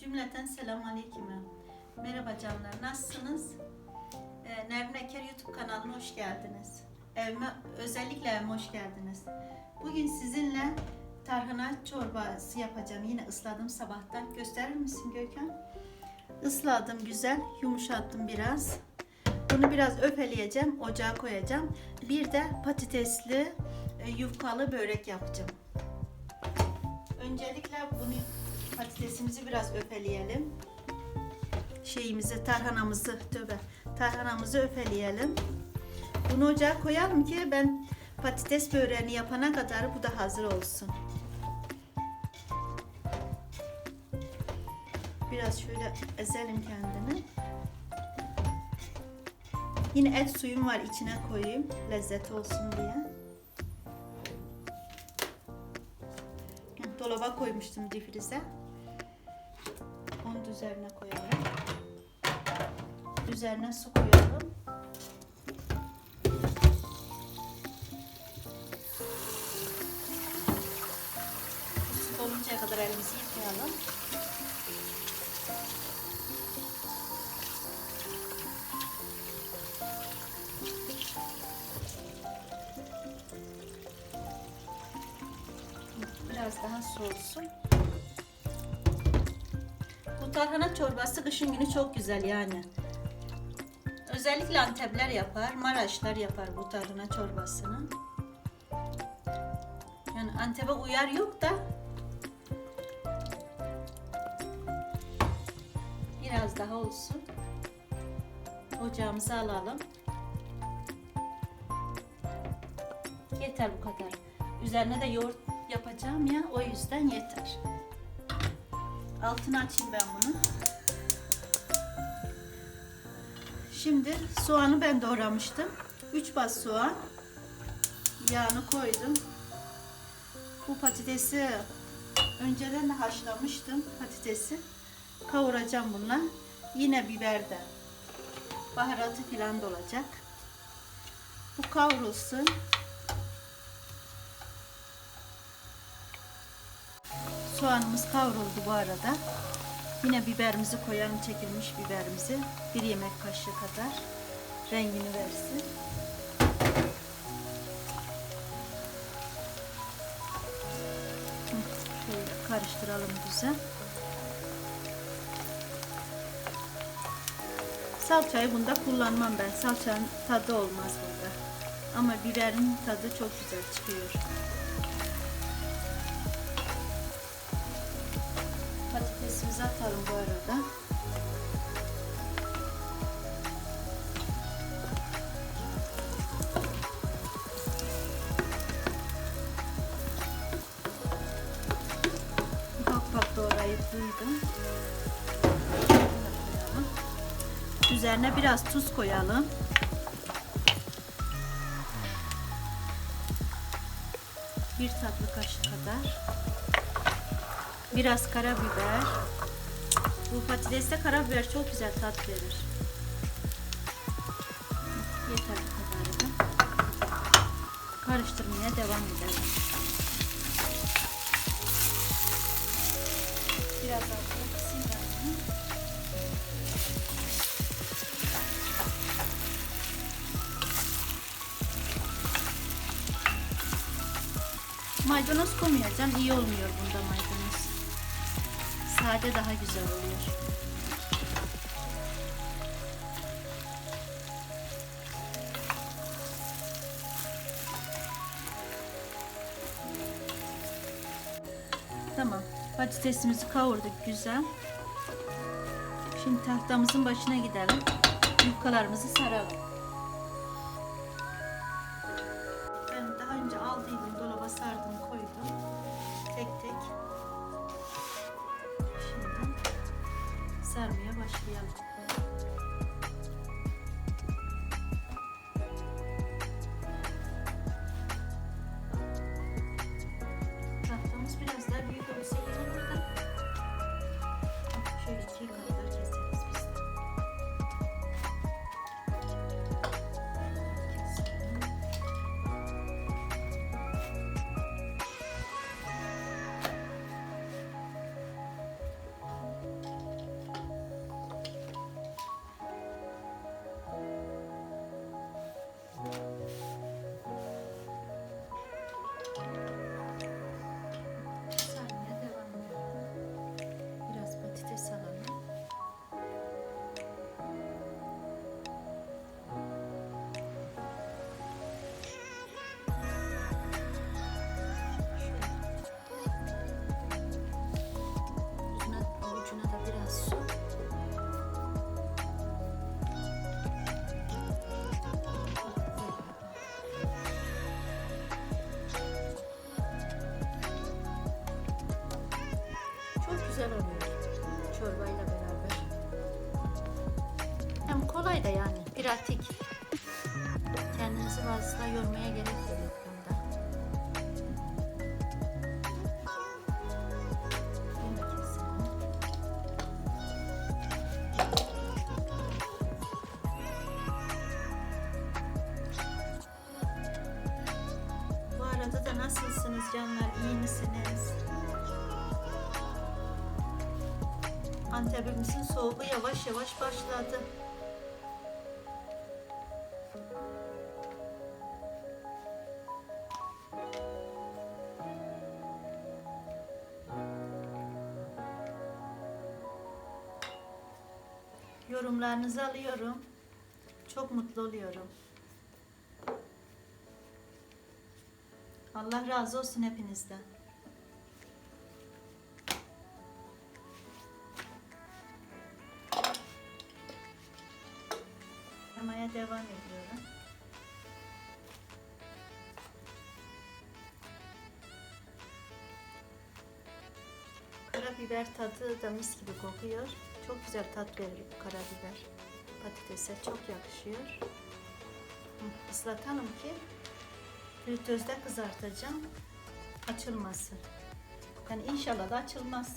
Cümleten selam aleyküm. Merhaba canlar, nasılsınız? Ee, Nermin Eker YouTube kanalına hoş geldiniz. Evime, özellikle evime hoş geldiniz. Bugün sizinle tarhana çorbası yapacağım. Yine ısladım sabahtan. Gösterir misin Gökhan? Isladım güzel, yumuşattım biraz. Bunu biraz öfeleyeceğim, ocağa koyacağım. Bir de patatesli e, yufkalı börek yapacağım. Öncelikle bunu patatesimizi biraz öfeleyelim. Şeyimizi, tarhanamızı, tövbe, tarhanamızı öfeleyelim. Bunu ocağa koyalım ki ben patates böreğini yapana kadar bu da hazır olsun. Biraz şöyle ezelim kendini. Yine et suyum var içine koyayım lezzet olsun diye. Dolaba koymuştum difrize. Üzerine koyalım. Üzerine su koyalım. Su doluncaya kadar elimizi yıkayalım. Biraz daha soğusun. Bu tarhana çorbası kışın günü çok güzel yani. Özellikle Antepler yapar, Maraşlar yapar bu tarhana çorbasını. Yani Antep'e uyar yok da biraz daha olsun. Ocağımıza alalım. Yeter bu kadar. Üzerine de yoğurt yapacağım ya o yüzden yeter. Altını açayım ben bunu. Şimdi soğanı ben doğramıştım. 3 bas soğan. Yağını koydum. Bu patatesi önceden de haşlamıştım patatesi. Kavuracağım bununla. Yine biber de. Baharatı falan da olacak. Bu kavrulsun. Soğanımız kavruldu bu arada. Yine biberimizi koyalım, çekilmiş biberimizi. Bir yemek kaşığı kadar rengini versin. Şöyle karıştıralım güzel. Salçayı bunda kullanmam ben. Salçanın tadı olmaz burada. Ama biberin tadı çok güzel çıkıyor. Atalım bu arada. Ufak ufak doğrayıp duydum. Üzerine biraz tuz koyalım. Bir tatlı kaşık kadar. Biraz karabiber. Bu patateste karabiber çok güzel tat verir. Yeter bu kadar da. Karıştırmaya devam edelim. Biraz bunu. Maydanoz koymayacağım. iyi olmuyor bunda. Sade daha güzel oluyor. Tamam. Patatesimizi kavurduk güzel. Şimdi tahtamızın başına gidelim. Yufkalarımızı saralım. Pratik. Kendinizi fazla yormaya gerek yok bunda. Bu arada da nasılsınız canlar? İyi misiniz? Antep'imizin soğuğu yavaş yavaş başladı. Yorumlarınızı alıyorum. Çok mutlu oluyorum. Allah razı olsun hepinizden. Yapmaya devam ediyorum. Karabiber tadı da mis gibi kokuyor. Çok güzel tat veriyor karabiber. Patatese çok yakışıyor. Islatalım ki fritözde kızartacağım. Açılmasın. Yani inşallah da açılmaz.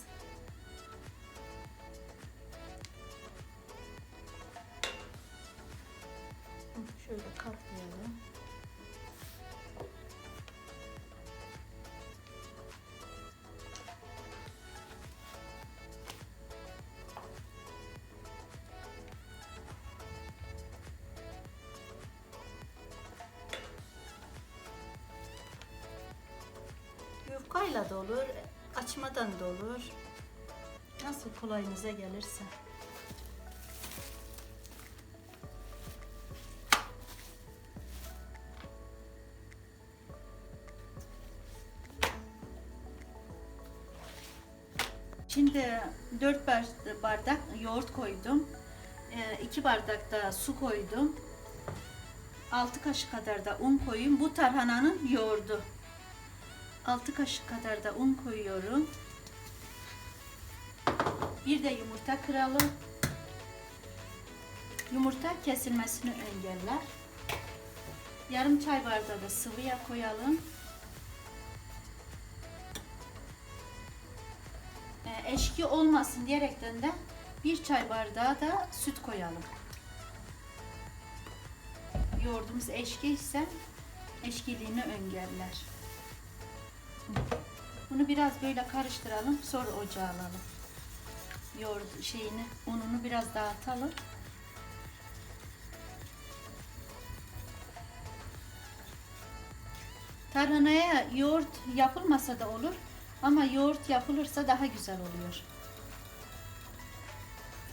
Yufkayla da olur, açmadan da olur. Nasıl kolayınıza gelirse. Şimdi 4 bardak yoğurt koydum. 2 bardak da su koydum. 6 kaşık kadar da un koyayım. Bu tarhananın yoğurdu. 6 kaşık kadar da un koyuyorum. Bir de yumurta kıralım. Yumurta kesilmesini engeller. Yarım çay bardağı da sıvı yağ koyalım. Ee, eşki olmasın diyerekten de bir çay bardağı da süt koyalım. Yoğurdumuz eşki ise eşkiliğini engeller. Bunu biraz böyle karıştıralım. Sonra ocağa alalım. Yoğurt şeyini, ununu biraz dağıtalım. Tarhanaya yoğurt yapılmasa da olur. Ama yoğurt yapılırsa daha güzel oluyor.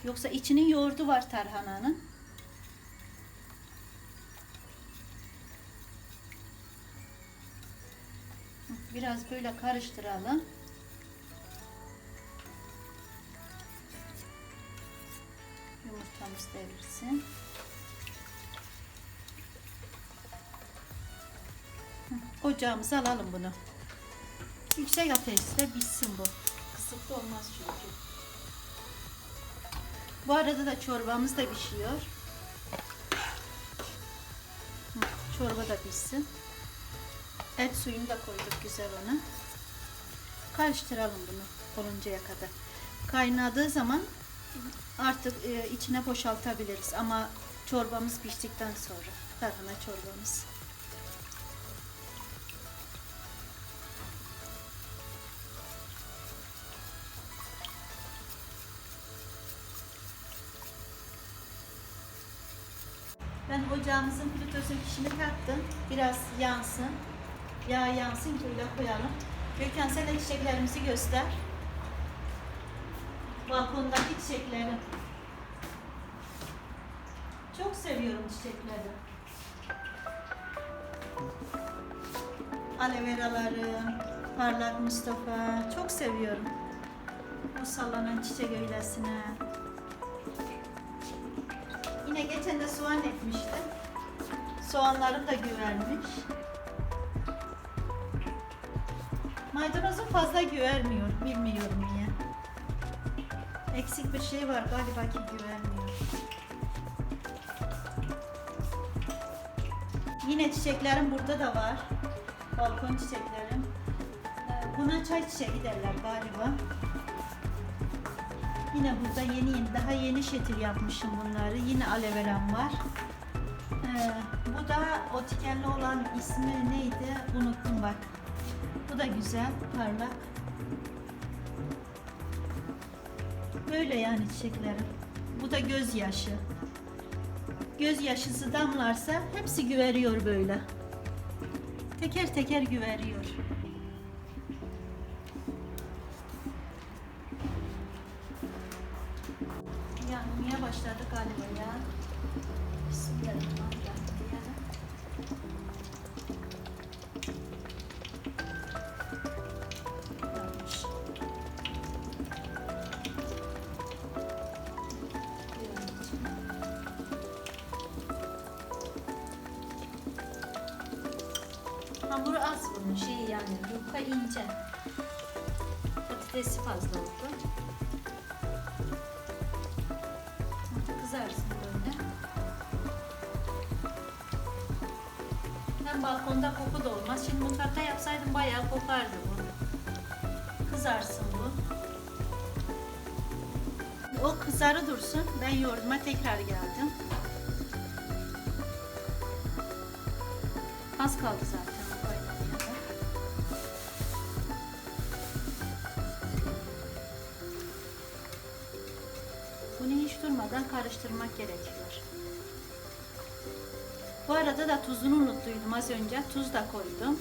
Yoksa içinin yoğurdu var tarhananın. Biraz böyle karıştıralım. Yumurtamız devirsin. Hı, Ocağımıza alalım bunu. Yüksek ateşte bitsin bu. Kısıkta olmaz çünkü. Bu arada da çorbamız da pişiyor. Çorba da pişsin. Et suyunu da koyduk güzel ona. Karıştıralım bunu oluncaya kadar. Kaynadığı zaman artık e, içine boşaltabiliriz ama çorbamız piştikten sonra. Tarhana çorbamız. Ben ocağımızın fritözün fişini taktım. Biraz yansın. Yağ yansın ki öyle koyalım. Gökhan sen de çiçeklerimizi göster. Balkondaki çiçekleri. Çok seviyorum çiçekleri. Aloe veraları, parlak Mustafa. Çok seviyorum. Bu sallanan çiçek öylesine. Yine geçen de soğan ekmiştim. Soğanlarım da güvermiş. Maydanozum fazla güvermiyor. Bilmiyorum niye. Eksik bir şey var galiba ki güvenmiyor. Yine çiçeklerim burada da var. Balkon çiçeklerim. Ee, Buna çay çiçeği derler galiba. Yine burada yeni yeni daha yeni şetil yapmışım bunları. Yine aloe var. Ee, bu da o olan ismi neydi? Unuttum bak. Da güzel, parlak. Böyle yani çiçeklerim. Bu da gözyaşı. Gözyaşısı damlarsa hepsi güveriyor böyle. Teker teker güveriyor. Yanmaya başladı galiba ya. Bismillahirrahmanirrahim. Patatesi fazla oldu. Kızarsın böyle. Hem balkonda koku da olmaz. Şimdi mutfakta yapsaydım bayağı kokardı bu. Kızarsın bu. O kızarı dursun. Ben yoğurduma tekrar geldim. Az kaldı zaten. Durmadan karıştırmak gerekiyor. Bu arada da tuzunu unuttuydum az önce. Tuz da koydum.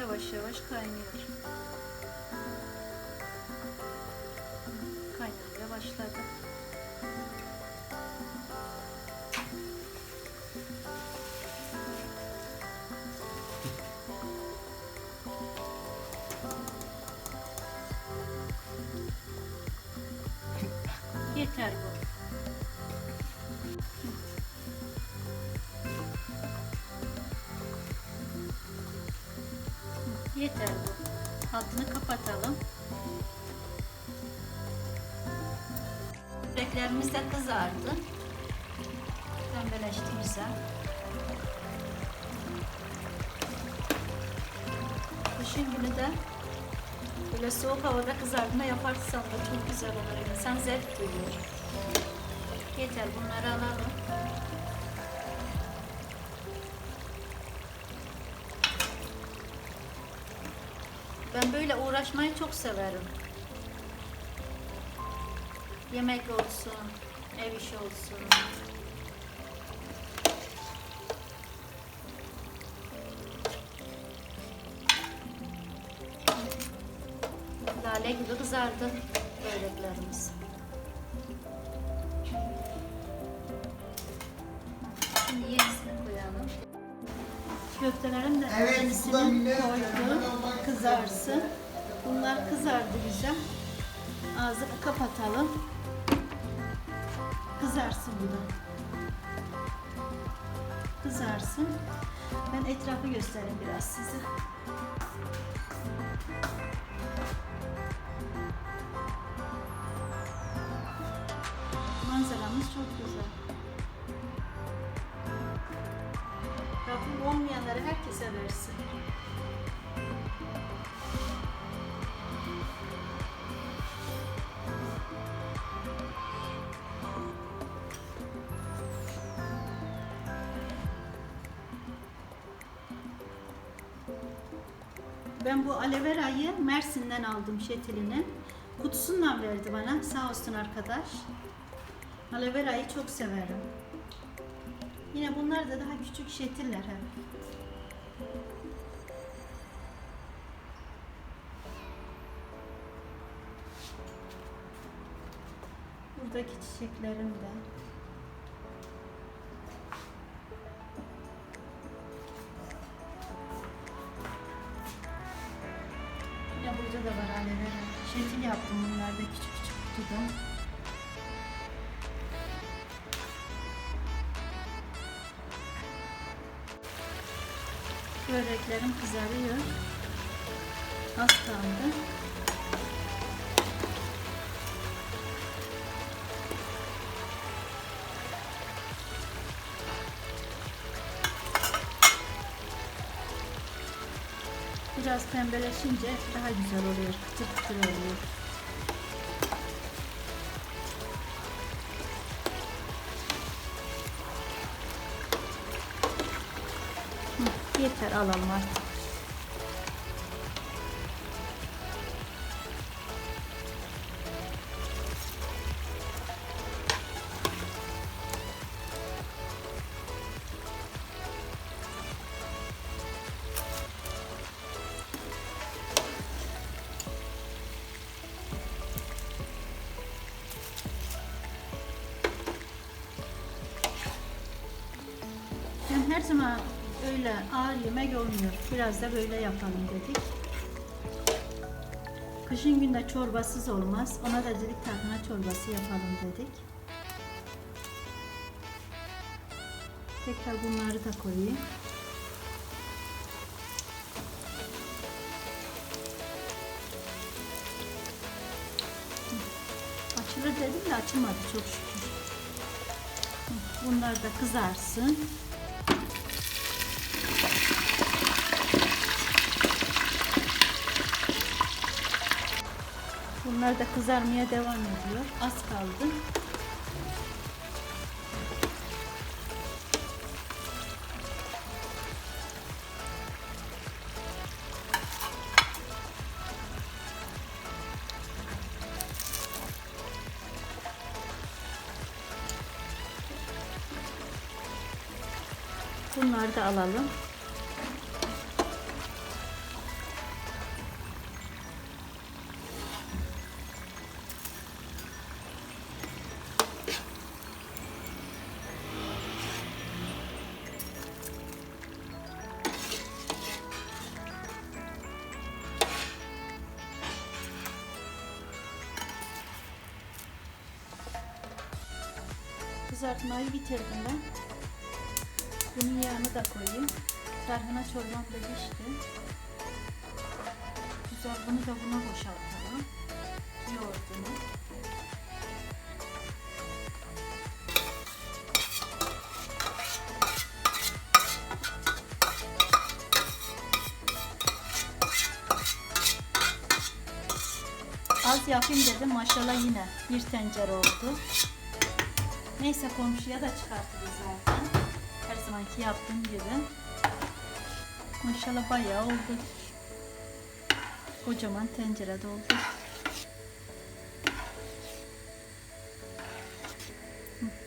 Yavaş yavaş kaynıyor. Kaynamaya başladı. Yeter bu. Yeter bu. Altını kapatalım. Böreklerimiz de kızardı. Pembeleşti güzel. Kışın günü de böyle soğuk havada kızartma yaparsan da çok güzel olur. İnsan zevk duyuyor. Yeter bunları alalım. Ben böyle uğraşmayı çok severim. Yemek olsun, ev işi olsun. Lale gibi kızardı böreklerimiz. Şimdi yenisini koyalım. Köftelerim de Evet, yenisini koydum. Kızarsın. Bunlar kızardı güzel. Ağzını kapatalım. Kızarsın bu da. Kızarsın. Ben etrafı göstereyim biraz size. Çok güzel. Rabbim olmayanları herkese versin. Ben bu aloe verayı Mersin'den aldım şetilinin. Kutusundan verdi bana sağ olsun arkadaş. Aloe verayı çok severim. Yine bunlar da daha küçük şetiller hep. Buradaki çiçeklerim de. Yine burada da var aloe vera. Şetil yaptım bunlarda küçük küçük kutuda. Böreklerim kızarıyor. Az kaldı. Biraz pembeleşince daha güzel oluyor. Kıtır kıtır oluyor. Yeter alalım artık. Olmuyor. Biraz da böyle yapalım dedik. Kışın günde çorbasız olmaz. Ona da dedik tarhana çorbası yapalım dedik. Tekrar bunları da koyayım. Açılır dedim de açılmadı çok şükür. Bunlar da kızarsın. Bunlar da kızarmaya devam ediyor. Az kaldı. Bunları da alalım. Çorbam da pişti. Güzel bunu da buna boşaltalım. Yoğurdunu. Az yapayım dedim maşallah yine bir tencere oldu. Neyse komşuya da çıkartırız zaten. Her zamanki yaptığım gibi. Maşallah bayağı oldu. Kocaman tencerede oldu.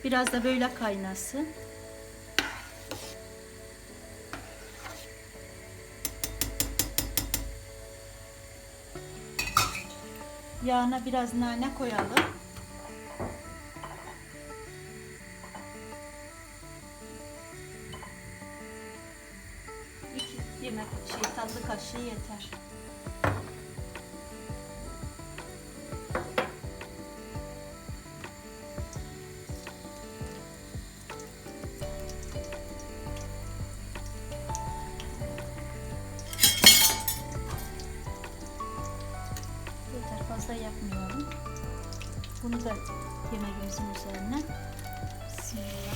Biraz da böyle kaynasın. Yağına biraz nane koyalım. Yemeğimizin üzerine. Bismillah.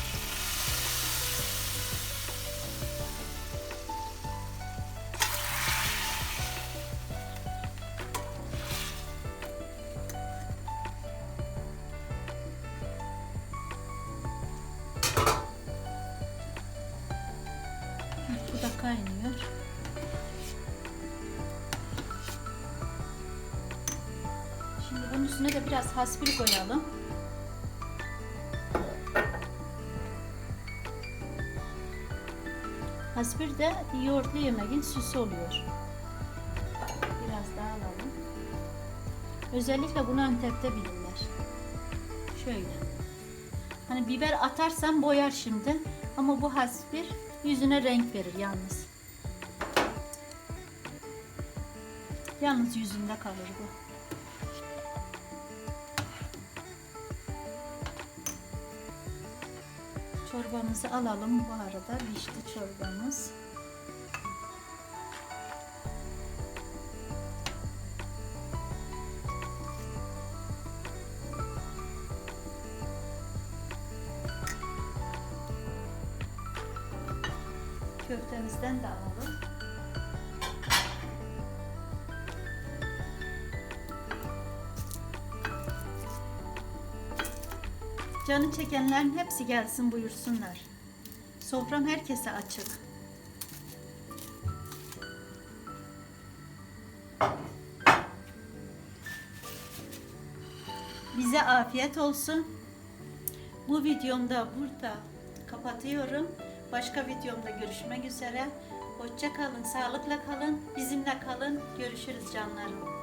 Bu da kaynıyor. Şimdi bunun üstüne de biraz haspil koyalım. Haspil de yoğurtlu yemeğin süsü oluyor. Biraz daha alalım. Özellikle bunu Antep'te bilirler. Şöyle. Hani biber atarsan boyar şimdi. Ama bu haspir yüzüne renk verir yalnız. Yalnız yüzünde kalır bu. çorbamızı alalım. Bu arada pişti çorbamız. Köftemizden de alalım. Canı çekenlerin hepsi gelsin buyursunlar. Sofram herkese açık. Bize afiyet olsun. Bu videomda burada kapatıyorum. Başka videomda görüşmek üzere. Hoşça kalın, sağlıkla kalın, bizimle kalın. Görüşürüz canlarım.